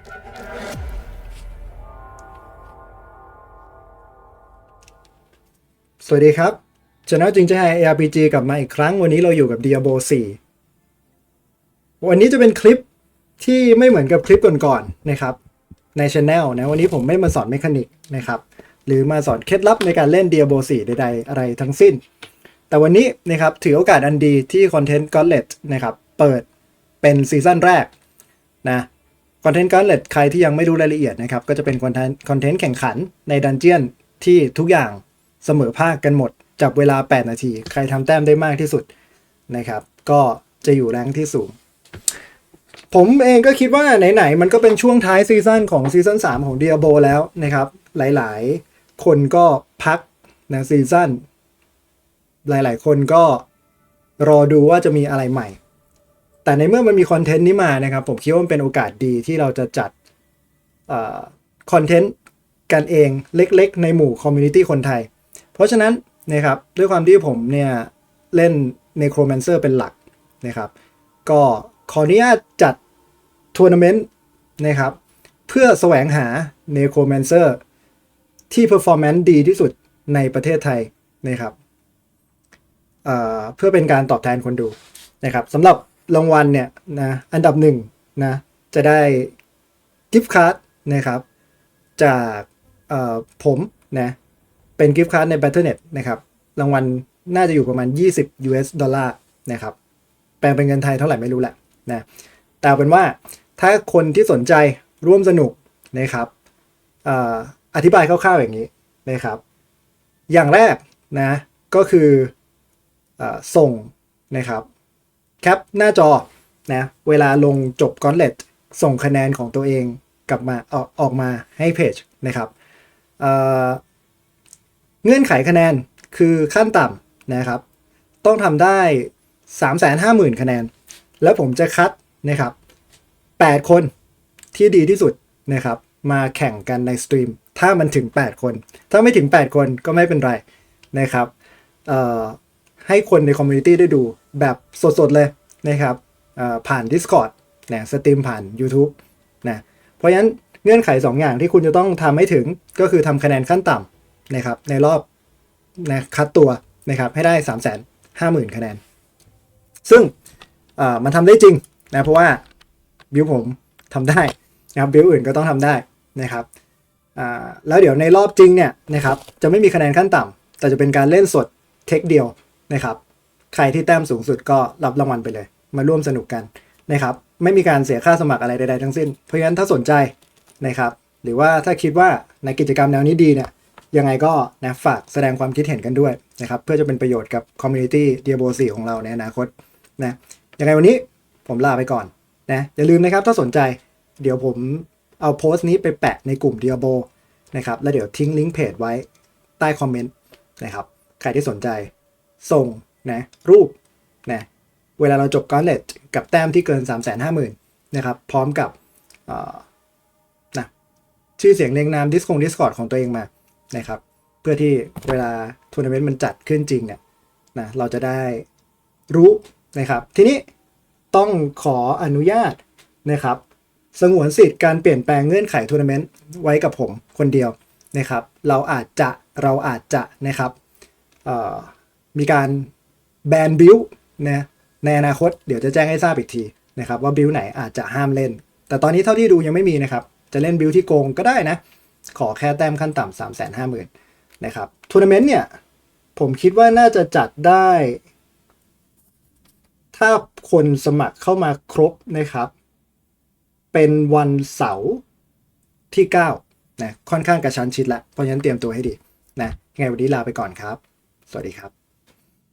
สวัสดีครับช anel จริงใจ ARPG กลับมาอีกครั้งวันนี้เราอยู่กับ Diablo 4 วันนี้จะเป็นคลิปที่ไม่เหมือนกับคลิปก่อนๆนะครับ ในช anel นะวันนี้ผมไม่มาสอนเมคานิกนะครับ หรือมาสอนเคล็ดลับในการเล่น Diablo 4 ใดๆ อะไรทั้งสิ้น แต่วันนี้นะครับถือโอกาสอันดีที่ Content Gauntlet นะครับ เปิดเป็นซีซั่นแรกนะ คอนเทนต์ Gauntlet ใครที่ยังไม่รู้รายละเอียดนะครับ ก็จะเป็นคอนเทนต์คอนเทนต์แข่งขันในดันเจียนที่ทุกอย่างเสมอภาคกันหมด จับเวลา 8 นาที ใครทำแต้มได้มากที่สุดนะครับ ก็จะอยู่แรงที่สูง ผมเองก็คิดว่าไหนๆ มันก็เป็นช่วงท้ายซีซั่นของซีซั่น3 ของ Diablo แล้วนะครับ หลายๆ คนก็พักนะซีซั่นหลายๆ คนก็รอดูว่าจะมีอะไรใหม่ แต่ในเมื่อมันมีคอนเทนต์นี้มานะครับ ผมคิดว่ามันเป็นโอกาสดีที่เราจะจัดคอนเทนต์กันเองเล็กๆ ในหมู่คอมมูนิตี้คนไทย เพราะฉะนั้นนะครับด้วยความที่ผมเนี่ยเล่น Necromancer เป็นหลักนะครับ ก็ขออนุญาตจัดทัวร์นาเมนต์นะครับ เพื่อแสวงหา Necromancer ที่ performance ดีที่สุดในประเทศไทยนะครับเเพื่อเป็นการตอบแทนคนดูนะครับสำหรับ รางวัลเนี่ยนะอันดับหนึ่งนะจะได้กิฟต์การ์ดนะครับจากผมนะเป็นกิฟต์การ์ดใน Battle.net นะครับรางวัลน่าจะอยู่ประมาณ 20 US ดอลลาร์นะครับแปลงเป็นเงินไทยเท่าไหร่ไม่รู้แหละนะแต่เป็นว่าถ้าคนที่สนใจร่วมสนุกนะครับออธิบายคร่าวๆอย่างนี้นะครับ อย่างแรกนะก็คืออส่งนะครับ แคปหน้าจอนะเวลาลงจบกอนเลตส่งคะแนนของตัวเองกลับมาออกออกมาให้เพจนะครับเเงื่อนไขคะแนนคือขั้นต่ำนะครับ ต้องทำได้ 350,000 คะแนน แล้วผมจะคัดนะครับ 8 คนที่ดีที่สุดนะครับ มาแข่งกันในสตรีมถ้ามันถึง 8 คน ถ้าไม่ถึง 8 คนก็ไม่เป็นไรนะครับให้คนในคอมมูนิตี้ได้ดูแบบสดๆเลย นะครับผ่าน Discord นะสตรีมผ่าน YouTube นะเพราะฉะนั้นเงื่อนไข 2 อย่างที่คุณจะต้องทำให้ถึงก็คือทำคะแนนขั้นต่ำนะครับในรอบนะคัดตัวนะครับให้ได้ 3 5 0 0 0 0 คะแนน ซึ่งอ่อมันทำได้จริงนะเพราะว่าบิวผมทำได้นะครับบิวอื่นก็ต้องทำได้นะครับอ่าแล้วเดี๋ยวในรอบจริงเนี่ยนะครับจะไม่มีคะแนนขั้นต่ำแต่จะเป็นการเล่นสดเทคเดียวนะครับ ใครที่แต้มสูงสุดก็รับรางวัลไปเลย มาร่วมสนุกกันนะครับ ไม่มีการเสียค่าสมัครอะไรใดๆทั้งสิ้น เพราะฉะนั้นถ้าสนใจนะครับ หรือว่าถ้าคิดว่าในกิจกรรมแนวนี้ดีเนี่ยยังไงก็นะฝากแสดงความคิดเห็นกันด้วยนะครับ เพื่อจะเป็นประโยชน์กับคอมมูนิตี้เดียโบสีของเราในอนาคตนะยังไงวันนี้ผมลาไปก่อนนะอย่าลืมนะครับถ้าสนใจเดี๋ยวผมเอาโพสต์นี้ไปแปะในกลุ่ม d i a b o นะครับแล้วเดี๋ยวทิ้งลิงก์เพจไว้ใต้คอมเมนต์นะครับ ใครที่สนใจส่ง นะรูปนะเวลาเราจบกอนเลตกับแต้มที่เกิน 3 5 0 0 0 0นะครับพร้อมกับนะชื่อเสียงเรียงนามดิสคงดิสคอร์ดของตัวเองมานะครับเพื่อที่เวลาทัวร์นาเมนต์มันจัดขึ้นจริงเนี่ยนะเราจะได้รู้นะครับทีนี้ต้องขออนุญาตนะครับสงวนสิทธิ์การเปลี่ยนแปลงเงื่อนไขทัวร์นาเมนต์ไว้กับผมคนเดียวนะครับ เราอาจจะเราอาจจะนะครับมีการ แบนบิลนะในอนาคตเดี๋ยวจะแจ้งให้ทราบอีกทีนะครับว่าบิลไหนอาจจะห้ามเล่น แต่ตอนนี้เท่าที่ดูยังไม่มีนะครับ จะเล่นบิลที่โกงก็ได้นะ ขอแค่แต้มขั้นต่ำสามแสนห้าหมื่นนะครับทัวร์นาเมนต์เนี่ย ผมคิดว่าน่าจะจัดได้ ถ้าคนสมัครเข้ามาครบนะครับ เป็นวันเสาร์ที่ 9 นะ ค่อนข้างกระชั้นชิดแล้วเพราะฉะนั้นเตรียมตัวให้ดีนะยังไงวันนี้ลาไปก่อนครับ สวัสดีครับ